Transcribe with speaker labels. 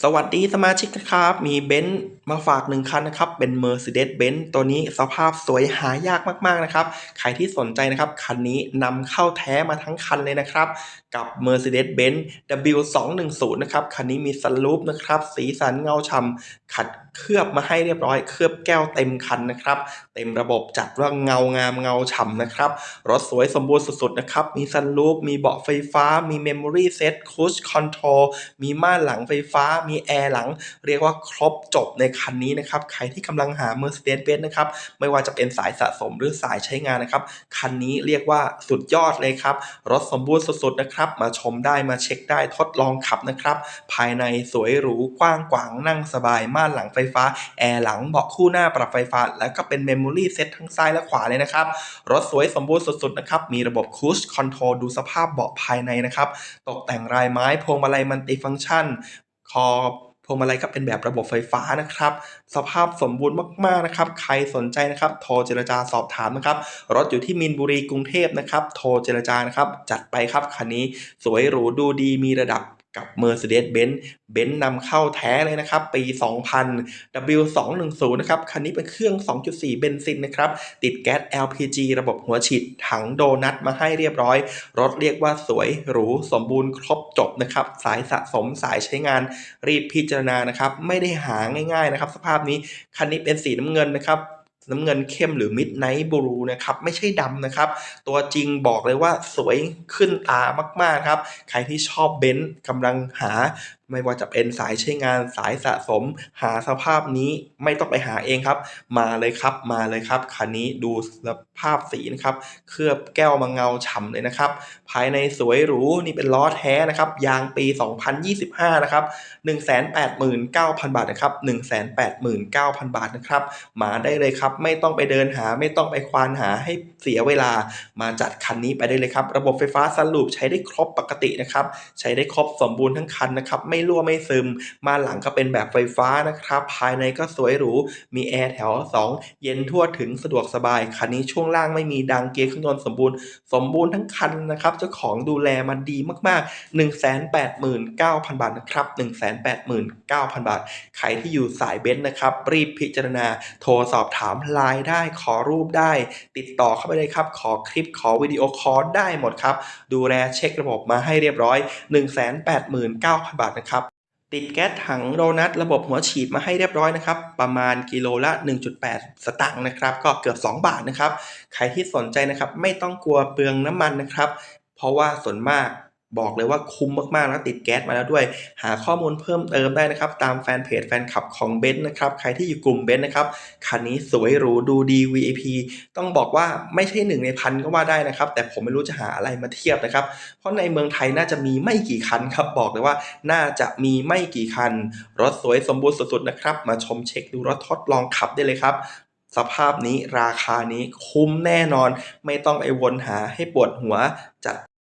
Speaker 1: สวัสดีสมาชิกนะครับ มีเบนซ์มาฝากหนึ่งคันนะครับ เป็น Mercedes-Benz ตัวนี้สภาพสวยหายากมากๆนะครับ ใครที่สนใจนะครับ คันนี้นำเข้าแท้มาทั้งคันเลยนะครับ กับ Mercedes-Benz W210 นะครับ คันนี้มีสลูปนะครับ สีสันเงาฉ่ำขัดเคลือบมาให้เรียบร้อย เคลือบแก้วเต็มคันนะครับ เต็มระบบจัดว่าเงางามเงาฉ่ำนะครับ รถสวยสมบูรณ์สุดๆนะครับ มีซันรูฟมีเบาะไฟฟ้า มีเมมโมรี่เซตคูชคอนโทรลมีม่านหลังไฟฟ้ามีแอร์หลัง เรียกว่าครบจบในคันนี้นะครับ ใครที่กำลังหา Mercedes-Benz นะครับ ไม่ว่าจะเป็นสายสะสมหรือสายใช้งานนะครับ คันนี้เรียกว่าสุดยอดเลยครับ รถสมบูรณ์สุดๆนะครับ มาชมได้มาเช็คได้ทดลองขับนะครับ ภายในสวยหรูกว้างขวางนั่งสบายม่านหลังไฟฟ้า แอร์หลังเบาะคู่หน้าปรับไฟฟ้า แล้วก็เป็นเมมโมรี่เซตทั้งซ้ายและขวาเลยนะครับ รถสวยสมบูรณ์สุดๆนะครับ มีระบบคูชคอนโทรลดูสภาพเบาะภายในนะครับ ตกแต่งลายไม้พวงมาลัยมัลติฟังก์ชัน คอพวงมาลัยก็เป็นแบบระบบไฟฟ้านะครับ สภาพสมบูรณ์มากๆนะครับ ใครสนใจนะครับ โทรเจรจาสอบถามนะครับ รถอยู่ที่มินบุรีกรุงเทพนะครับ โทรเจรจานะครับ จัดไปครับคันนี้สวยหรูดูดีมีระดับ กับ Mercedes-Benz เบนซ์นำเข้าแท้เลยนะครับ ปี 2000 W210 นะครับ คันนี้เป็นเครื่อง 2.4 เบนซินนะครับ ติดแก๊ส LPG ระบบหัวฉีดถังโดนัทมาให้เรียบร้อย รถเรียกว่าสวยหรูสมบูรณ์ครบจบนะครับ สายสะสมสายใช้งานรีบพิจารณานะครับ ไม่ได้หาง่ายๆนะครับ สภาพนี้ คันนี้เป็นสีน้ำเงินนะครับ น้ำเงินเข้มหรือ Midnight Blue นะครับไม่ใช่ดำนะครับ ตัวจริงบอกเลยว่าสวยขึ้นตามากๆครับ ใครที่ชอบเบนซ์กำลังหา ไม่ว่าจะเป็นสายใช้งานสายสะสม หาสภาพนี้ไม่ต้องไปหาเองครับ มาเลยครับมาเลยครับ คันนี้ดูสภาพสีนะครับ เคลือบแก้วมาเงาฉ่ำเลยนะครับ ภายในสวยหรูนี่เป็นล้อแท้นะครับ ยางปี 2025 นะครับ 189,000 บาทนะครับ 189,000 บาทนะครับ มาได้เลยครับไม่ต้องไปเดินหา ไม่ต้องไปควานหาให้เสียเวลามาจัดคันนี้ไปได้เลยครับ ระบบไฟฟ้าสลูปใช้ได้ครบปกตินะครับ ใช้ได้ครบสมบูรณ์ทั้งคันนะครับ ไม่รั่วไม่ซึม มาหลังก็เป็นแบบไฟฟ้านะครับ ภายในก็สวยหรู มีแอร์แถว 2 เย็นทั่วถึงสะดวกสบาย คันนี้ช่วงล่างไม่มีดังเกียร์เครื่องยนต์สมบูรณ์ สมบูรณ์ทั้งคันนะครับเจ้าของดูแลมาดีมาก ๆ 189,000 บาทนะครับ 189,000 บาท ใครที่อยู่สายเบนซ์นะครับ รีบพิจารณาโทรสอบถามไลน์ได้ขอรูปได้ ติดต่อเข้าไปเลยครับ ขอคลิปขอวิดีโอคอลได้หมดครับ ดูแลเช็คระบบมาให้เรียบร้อย 189,000 บาทนะครับติดแก๊สถังโดนัทระบบหัวฉีดมาให้เรียบร้อยนะครับ ประมาณกิโลละ 1.8 สตางค์นะครับ ก็เกือบ 2 บาทนะครับ ใครที่สนใจนะครับ ไม่ต้องกลัวเปลืองน้ำมันนะครับ เพราะว่าส่วนมาก บอกเลยว่าคุ้มมากๆแล้วติดแก๊สมาแล้วด้วย หาข้อมูลเพิ่มเติมได้นะครับ ตามแฟนเพจแฟนคลับของเบนซ์นะครับ ใครที่อยู่กลุ่มเบนซ์นะครับ คันนี้สวยหรูดูดี VIP ต้องบอกว่าไม่ใช่หนึ่งในพันก็ว่าได้นะครับ แต่ผมไม่รู้จะหาอะไรมาเทียบนะครับ เพราะในเมืองไทยน่าจะมีไม่กี่คันครับ บอกเลยว่าน่าจะมีไม่กี่คัน รถสวยสมบูรณ์สุดๆนะครับ มาชมเช็คดูรถทดลองขับได้เลยครับสภาพนี้ราคานี้คุ้มแน่นอน ไม่ต้องไปวนหาให้ปวดหัวจัด